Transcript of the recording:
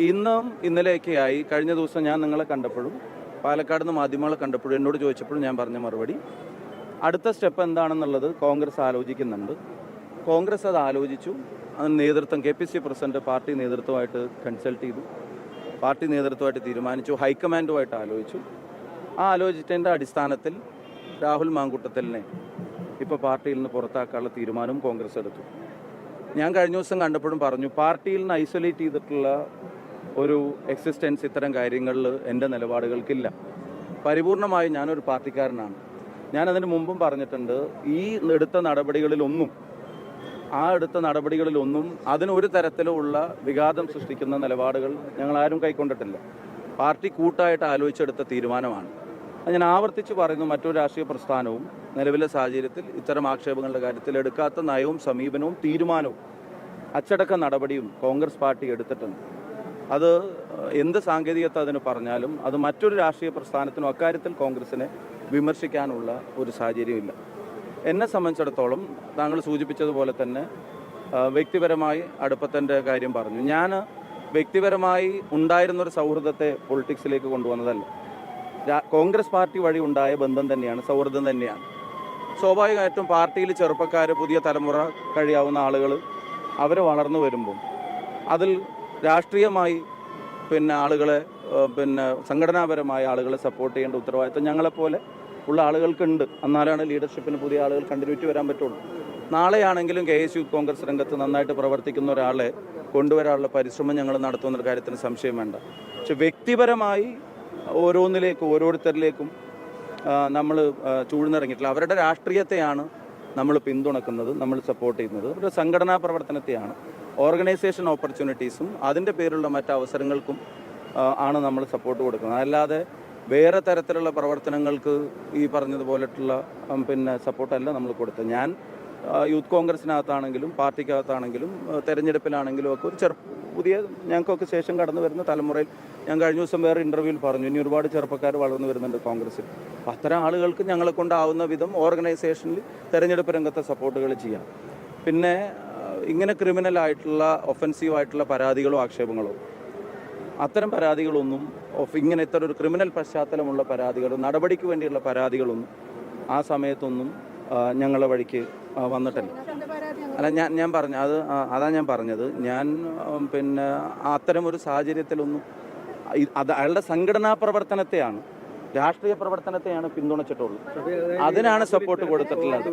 ഇന്നും ഇന്നലെയൊക്കെയായി കഴിഞ്ഞ ദിവസം ഞാൻ നിങ്ങളെ കണ്ടപ്പോഴും പാലക്കാട് നിന്ന് മാധ്യമങ്ങളെ കണ്ടപ്പോഴും എന്നോട് ചോദിച്ചപ്പോഴും ഞാൻ പറഞ്ഞ മറുപടി. അടുത്ത സ്റ്റെപ്പ് എന്താണെന്നുള്ളത് കോൺഗ്രസ് ആലോചിക്കുന്നുണ്ട്. കോൺഗ്രസ് അത് ആലോചിച്ചു. അതിന് നേതൃത്വം K P C president party നേതൃത്വമായിട്ട് consult ചെയ്തു. പാർട്ടി നേതൃത്വമായിട്ട് തീരുമാനിച്ചു. ഹൈക്കമാൻഡുമായിട്ട് ആലോചിച്ചു. ആ ആലോചിച്ചതിന്റെ അടിസ്ഥാനത്തിൽ രാഹുൽ മാങ്കുട്ടത്തലിനെ ഇപ്പോൾ പാർട്ടിയിൽ നിന്ന് പുറത്താക്കാനുള്ള തീരുമാനവും കോൺഗ്രസ് എടുത്തു. ഞാൻ കഴിഞ്ഞ ദിവസം കണ്ടപ്പോഴും പറഞ്ഞു പാർട്ടിയിൽ നിന്ന് ഐസൊലേറ്റ് ചെയ്തിട്ടുള്ള ഒരു എക്സിസ്റ്റൻസ് ഇത്തരം കാര്യങ്ങളിൽ എന്റെ നിലപാടുകൾക്കില്ല. പരിപൂർണമായി ഞാനൊരു പാർട്ടിക്കാരനാണ്. ഞാൻ അതിന് മുമ്പും പറഞ്ഞിട്ടുണ്ട് ഈ എടുത്ത നടപടികളിലൊന്നും ആ എടുത്ത നടപടികളിലൊന്നും അതിനൊരു ഒരു തരത്തിലുമുള്ള വിഘാതം സൃഷ്ടിക്കുന്ന നിലപാടുകൾ ഞങ്ങൾ ആരും കൈക്കൊണ്ടിട്ടില്ല. പാർട്ടി കൂട്ടായിട്ട് ആലോചിച്ചെടുത്ത തീരുമാനമാണ്. ഞാൻ ആവർത്തിച്ച് പറയുന്നു മറ്റൊരു രാഷ്ട്രീയ പ്രസ്ഥാനവും നിലവിലെ സാഹചര്യത്തിൽ ഇത്തരം ആക്ഷേപങ്ങളുടെ കാര്യത്തിൽ എടുക്കാത്ത നയവും സമീപനവും തീരുമാനവും അച്ചടക്ക നടപടിയും കോൺഗ്രസ് പാർട്ടി എടുത്തിട്ടുണ്ട്. അത് എന്ത് സാങ്കേതികത്വം അതിന് പറഞ്ഞാലും അത് മറ്റൊരു രാഷ്ട്രീയ പ്രസ്ഥാനത്തിനും അക്കാര്യത്തിൽ കോൺഗ്രസിനെ വിമർശിക്കാനുള്ള ഒരു സാഹചര്യമില്ല. എന്നെ സംബന്ധിച്ചിടത്തോളം താങ്കൾ സൂചിപ്പിച്ചതുപോലെ തന്നെ വ്യക്തിപരമായി അടുപ്പത്തിന്റെ കാര്യം പറഞ്ഞു. ഞാൻ വ്യക്തിപരമായി ഉണ്ടായിരുന്നൊരു സൗഹൃദത്തെ പൊളിറ്റിക്സിലേക്ക് കൊണ്ടുവന്നതല്ല. കോൺഗ്രസ് പാർട്ടി വഴി ഉണ്ടായ ബന്ധം തന്നെയാണ് സൗഹൃദം തന്നെയാണ്. സ്വാഭാവികമായിട്ടും പാർട്ടിയിൽ ചെറുപ്പക്കാർ പുതിയ തലമുറ കഴിയാവുന്ന ആളുകൾ അവർ വളർന്നു വരുമ്പം അതിൽ രാഷ്ട്രീയമായി പിന്നെ ആളുകളെ പിന്നെ സംഘടനാപരമായ ആളുകളെ സപ്പോർട്ട് ചെയ്യേണ്ട ഉത്തരവാദിത്വം ഞങ്ങളെപ്പോലെ ഉള്ള ആളുകൾക്കുണ്ട്. എന്നാലാണ് ലീഡർഷിപ്പിന് പുതിയ ആളുകൾ കണ്ടിന്യൂറ്റി വരാൻ പറ്റുള്ളൂ. നാളെയാണെങ്കിലും കെ എസ് യൂത്ത് കോൺഗ്രസ് രംഗത്ത് നന്നായിട്ട് പ്രവർത്തിക്കുന്ന ഒരാളെ കൊണ്ടുവരാനുള്ള പരിശ്രമം ഞങ്ങൾ നടത്തുന്ന കാര്യത്തിന് സംശയം വേണ്ട. പക്ഷെ വ്യക്തിപരമായി ഓരോന്നിലേക്കും ഓരോരുത്തരിലേക്കും നമ്മൾ ചൂഴ്ന്നിറങ്ങിയിട്ടില്ല അവരുടെ രാഷ്ട്രീയത്തെയാണ് നമ്മൾ പിന്തുണക്കുന്നത് നമ്മൾ സപ്പോർട്ട് ചെയ്യുന്നത്. ഒരു സംഘടനാ പ്രവർത്തനത്തെയാണ്. ഓർഗനൈസേഷൻ ഓപ്പർച്യൂണിറ്റീസും അതിന്റെ പേരിലുള്ള മറ്റു അവസരങ്ങൾക്കും ആണ് നമ്മൾ സപ്പോർട്ട് കൊടുക്കുന്നത്. അല്ലാതെ വേറെ തരത്തിലുള്ള പ്രവർത്തനങ്ങൾക്ക് ഈ പറഞ്ഞതുപോലെയുള്ള പിന്നെ സപ്പോർട്ടല്ല നമ്മൾ കൊടുത്തത്. ഞാൻ യൂത്ത് കോൺഗ്രസിനകത്താണെങ്കിലും പാർട്ടിക്കകത്താണെങ്കിലും തെരഞ്ഞെടുപ്പിലാണെങ്കിലും ഒക്കെ ഒരു ചെറു പുതിയ ഞങ്ങൾക്കൊക്കെ ശേഷം കടന്നു വരുന്ന തലമുറയിൽ ഞാൻ കഴിഞ്ഞ ദിവസം വേറെ ഇന്റർവ്യൂവിൽ പറഞ്ഞു ഇനി ഒരുപാട് ചെറുപ്പക്കാർ വളർന്നു വരുന്നുണ്ട് കോൺഗ്രസ്സിൽ. അപ്പം അത്തരം ആളുകൾക്ക് ഞങ്ങളെ കൊണ്ടാവുന്ന വിധം ഓർഗനൈസേഷനിൽ തെരഞ്ഞെടുപ്പ് രംഗത്തെ സപ്പോർട്ടുകൾ ചെയ്യാം. പിന്നെ ഇങ്ങനെ ക്രിമിനൽ ആയിട്ടുള്ള ഒഫൻസീവ് ആയിട്ടുള്ള പരാതികളോ ആക്ഷേപങ്ങളോ? അത്തരം പരാതികളൊന്നും ഇങ്ങനെ ഇത്തരം ഒരു ക്രിമിനൽ പശ്ചാത്തലമുള്ള പരാതികൾ നടപടിക്ക് വേണ്ടിയുള്ള പരാതികളൊന്നും ആ സമയത്തൊന്നും ഞങ്ങളെ വഴിക്ക് വന്നിട്ടില്ല. അല്ല ഞാൻ ഞാൻ പറഞ്ഞു അത് അതാണ് അതാ ഞാൻ പറഞ്ഞത്. ഞാൻ പിന്നെ അത്തരം ഒരു സാഹചര്യത്തിലൊന്നും അത് അയാളുടെ സംഘടനാ പ്രവർത്തനത്തെയാണ് രാഷ്ട്രീയ പ്രവർത്തനത്തെയാണ് പിന്തുണച്ചിട്ടുള്ളത്. അതിനാണ് സപ്പോർട്ട് കൊടുത്തിട്ടുള്ളത്.